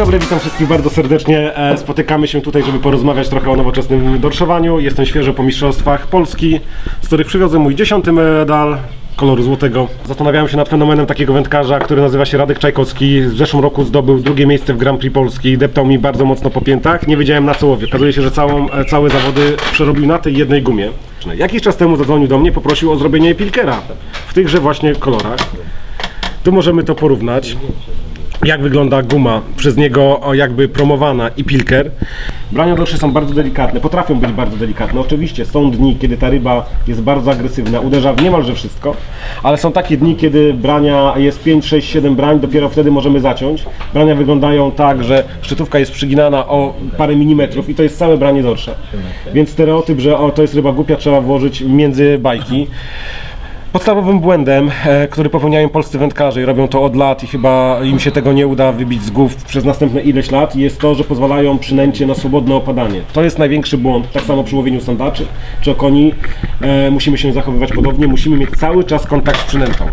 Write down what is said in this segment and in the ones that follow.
dobry, witam wszystkich bardzo serdecznie. E, Spotykamy się tutaj, żeby porozmawiać trochę o nowoczesnym dorszowaniu. Jestem świeżo po Mistrzostwach Polski, z których przywiozłem mój dziesiąty medal koloru złotego. Zastanawiałem się nad fenomenem takiego wędkarza, który nazywa się Radek Czajkowski. W zeszłym roku zdobył drugie miejsce w Grand Prix Polski. Deptał mi bardzo mocno po piętach. Nie wiedziałem na co łowię. Okazuje się, że całą, e, całe zawody przerobił na tej jednej gumie. Jakiś czas temu zadzwonił do mnie, poprosił o zrobienie pilkera w tychże właśnie kolorach. Tu możemy to porównać jak wygląda guma przez niego jakby promowana i pilker. Brania dorsze są bardzo delikatne, potrafią być bardzo delikatne. Oczywiście są dni, kiedy ta ryba jest bardzo agresywna, uderza w niemalże wszystko, ale są takie dni, kiedy brania jest 5, 6, 7 brań, dopiero wtedy możemy zaciąć. Brania wyglądają tak, że szczytówka jest przyginana o parę milimetrów i to jest całe branie dorsze. Więc stereotyp, że o, to jest ryba głupia, trzeba włożyć między bajki. Podstawowym błędem, e, który popełniają polscy wędkarze i robią to od lat i chyba im się tego nie uda wybić z głów przez następne ileś lat, jest to, że pozwalają przynęcie na swobodne opadanie. To jest największy błąd, tak samo przy łowieniu sandaczy czy okoni. E, musimy się zachowywać podobnie, musimy mieć cały czas kontakt z przynętą.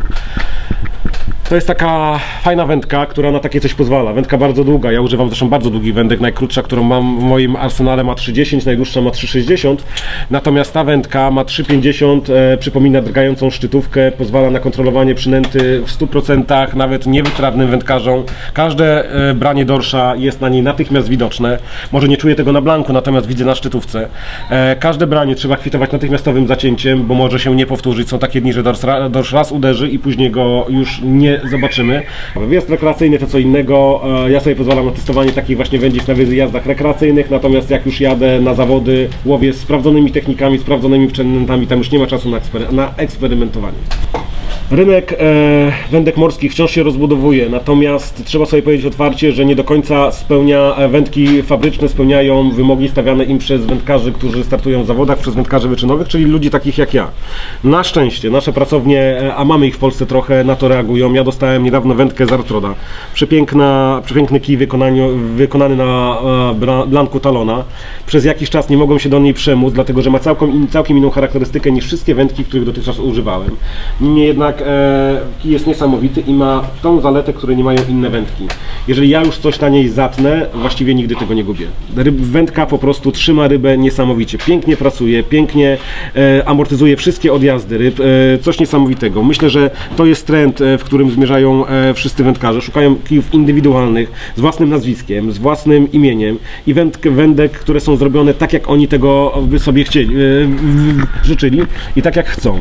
To jest taka fajna wędka, która na takie coś pozwala. Wędka bardzo długa, ja używam zresztą bardzo długich wędek. Najkrótsza, którą mam w moim arsenale ma 3,10, najdłuższa ma 3,60. Natomiast ta wędka ma 3,50, e, przypomina drgającą szczytówkę, pozwala na kontrolowanie przynęty w 100%, nawet niewytrawnym wędkarzom. Każde e, branie dorsza jest na niej natychmiast widoczne. Może nie czuję tego na blanku, natomiast widzę na szczytówce. E, każde branie trzeba kwitować natychmiastowym zacięciem, bo może się nie powtórzyć. Są takie dni, że dorsz, dorsz raz uderzy i później go już nie zobaczymy. Wyjazd rekreacyjny to co innego. E, Ja sobie pozwalam na testowanie takich właśnie wędziw na wyjazdach rekreacyjnych, natomiast jak już jadę na zawody, łowię z sprawdzonymi technikami, sprawdzonymi przynętami, tam już nie ma czasu na, ekspery- na eksperymentowanie. Rynek e, wędek morskich wciąż się rozbudowuje, natomiast trzeba sobie powiedzieć otwarcie, że nie do końca spełnia e, wędki fabryczne spełniają wymogi stawiane im przez wędkarzy, którzy startują w zawodach, przez wędkarzy wyczynowych, czyli ludzi takich jak ja. Na szczęście nasze pracownie, e, a mamy ich w Polsce trochę, na to reagują. Ja dostałem niedawno wędkę z Artroda. Przepiękna, przepiękny kij wykonany na e, blanku talona. Przez jakiś czas nie mogłem się do niej przemóc, dlatego że ma całkiem, całkiem inną charakterystykę niż wszystkie wędki, których dotychczas używałem. Niemniej jednak e, kij jest niesamowity i ma tą zaletę, której nie mają inne wędki. Jeżeli ja już coś na niej zatnę, właściwie nigdy tego nie gubię. Ryb, wędka po prostu trzyma rybę niesamowicie. Pięknie pracuje, pięknie e, amortyzuje wszystkie odjazdy ryb. E, coś niesamowitego. Myślę, że to jest trend, e, w którym zmierzają e, wszyscy wędkarze. Szukają kijów indywidualnych, z własnym nazwiskiem, z własnym imieniem i wędk, wędek, które są zrobione tak, jak oni tego by sobie chcieli, e, życzyli i tak, jak chcą.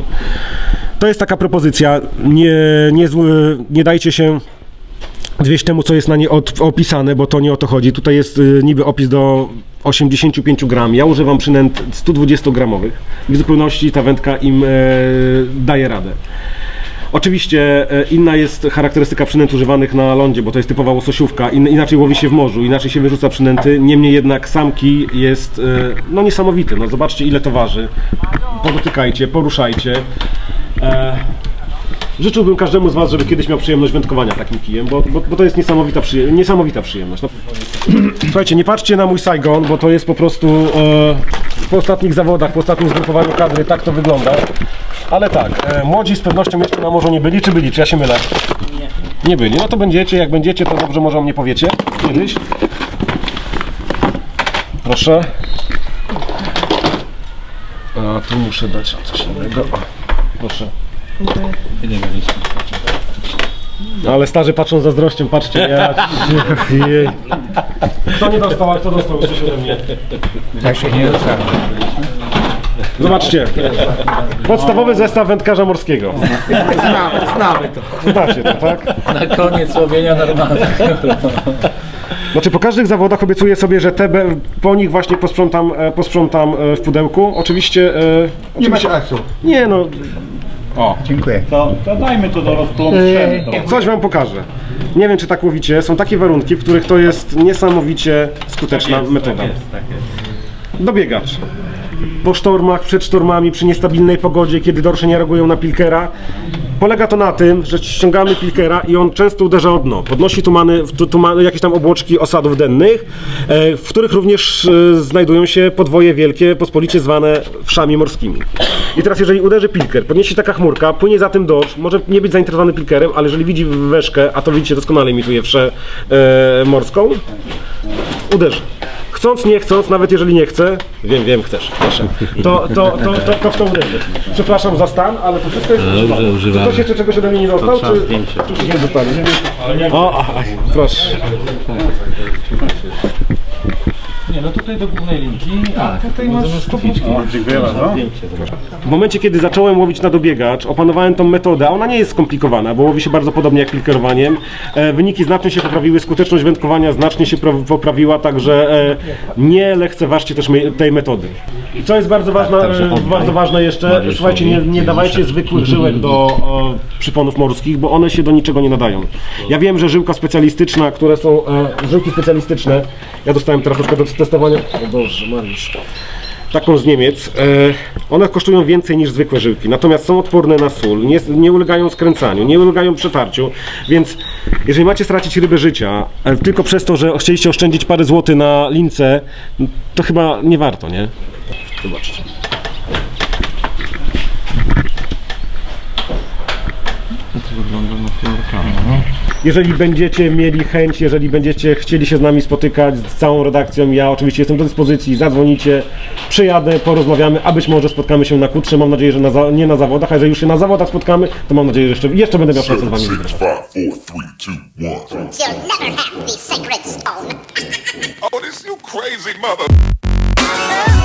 To jest taka propozycja. Nie, nie, nie dajcie się zwieść temu, co jest na niej od, opisane, bo to nie o to chodzi. Tutaj jest y, niby opis do 85 gram. Ja używam przynęt 120 gramowych. W zupełności ta wędka im e, daje radę. Oczywiście e, inna jest charakterystyka przynęt używanych na lądzie, bo to jest typowa łososiówka. In, inaczej łowi się w morzu, inaczej się wyrzuca przynęty. Niemniej jednak samki jest e, no niesamowity. No zobaczcie ile to waży. Podotykajcie, poruszajcie. E, Życzyłbym każdemu z Was, żeby kiedyś miał przyjemność wędkowania takim kijem, bo, bo, bo to jest niesamowita, przyje- niesamowita przyjemność. No. Słuchajcie, nie patrzcie na mój Saigon, bo to jest po prostu e, po ostatnich zawodach, po ostatnim zgrupowaniu kadry, tak to wygląda. Ale tak, e, młodzi z pewnością jeszcze na morzu nie byli, czy byli, czy ja się mylę? Nie. Nie byli, no to będziecie, jak będziecie, to dobrze może o mnie powiecie kiedyś. Proszę. A tu muszę dać coś innego. Proszę. No ale starzy patrzą z zazdrością, patrzcie, ja... Jej. Kto nie dostał, a kto dostał coś ode mnie? Tak się nie dostanie. Zobaczcie, podstawowy zestaw wędkarza morskiego. Znamy, znamy to. Znacie to, tak? Na koniec łowienia normalnego. Znaczy po każdych zawodach obiecuję sobie, że te be- po nich właśnie posprzątam, e, posprzątam e, w pudełku. Oczywiście... e, Nie ma oczywiście czasu. nie no, Dziękuję. To, to dajmy to do rozplątrzenia. coś wam pokażę. Nie wiem czy tak łowicie, są takie warunki, w których to jest niesamowicie skuteczna metoda. Dobiegacz. po sztormach, przed sztormami, przy niestabilnej pogodzie, kiedy dorsze nie reagują na pilkera. Polega to na tym, że ściągamy pilkera i on często uderza o dno. Podnosi tumany, tu- tuma, jakieś tam obłoczki osadów dennych, e, w których również e, znajdują się podwoje wielkie, pospolicie zwane wszami morskimi. I teraz jeżeli uderzy pilker, podniesie taka chmurka, płynie za tym dorsz, może nie być zainteresowany pilkerem, ale jeżeli widzi weszkę, a to widzicie doskonale imituje wszę e, morską, uderzy. Chcąc, nie chcąc, nawet jeżeli nie chce, wiem, wiem, chcesz, proszę, to, to, to, to, to w to uderzy. Przepraszam za stan, ale to wszystko jest Dobrze, Czy używamy. ktoś jeszcze czegoś ode mnie nie dostał, trzeba czy, zdjęcie. czy już nie dostali? O, proszę. Nie, no tutaj do głównej linki, a tutaj masz kuficzki. Dziękuję bardzo. W momencie, kiedy zacząłem łowić na dobiegacz, opanowałem tą metodę, a ona nie jest skomplikowana, bo łowi się bardzo podobnie jak pilkerowaniem. E, wyniki znacznie się poprawiły, skuteczność wędkowania znacznie się pro- poprawiła, także e, nie lekceważcie też me- tej metody. I co jest bardzo ważne, e, bardzo ważne jeszcze, słuchajcie, nie, nie dawajcie zwykłych żyłek do o, przyponów morskich, bo one się do niczego nie nadają. Ja wiem, że żyłka specjalistyczna, które są e, żyłki specjalistyczne, ja dostałem teraz na przykład do testowania, o Boże, Mariusz, taką z Niemiec. E, one kosztują więcej niż zwykłe żyłki, natomiast są odporne na sól, nie, nie ulegają skręcaniu, nie ulegają przetarciu, więc jeżeli macie stracić rybę życia e, tylko przez to, że chcieliście oszczędzić parę złotych na lince, to chyba nie warto, nie? Zobaczcie. Jeżeli będziecie mieli chęć, jeżeli będziecie chcieli się z nami spotykać, z całą redakcją, ja oczywiście jestem do dyspozycji, zadzwonicie, przyjadę, porozmawiamy, a być może spotkamy się na kutrze, mam nadzieję, że na za, nie na zawodach, a jeżeli już się na zawodach spotkamy, to mam nadzieję, że jeszcze, jeszcze będę miał szansę z wami wygrać. You'll never have the sacred stone. Oh, this you crazy mother.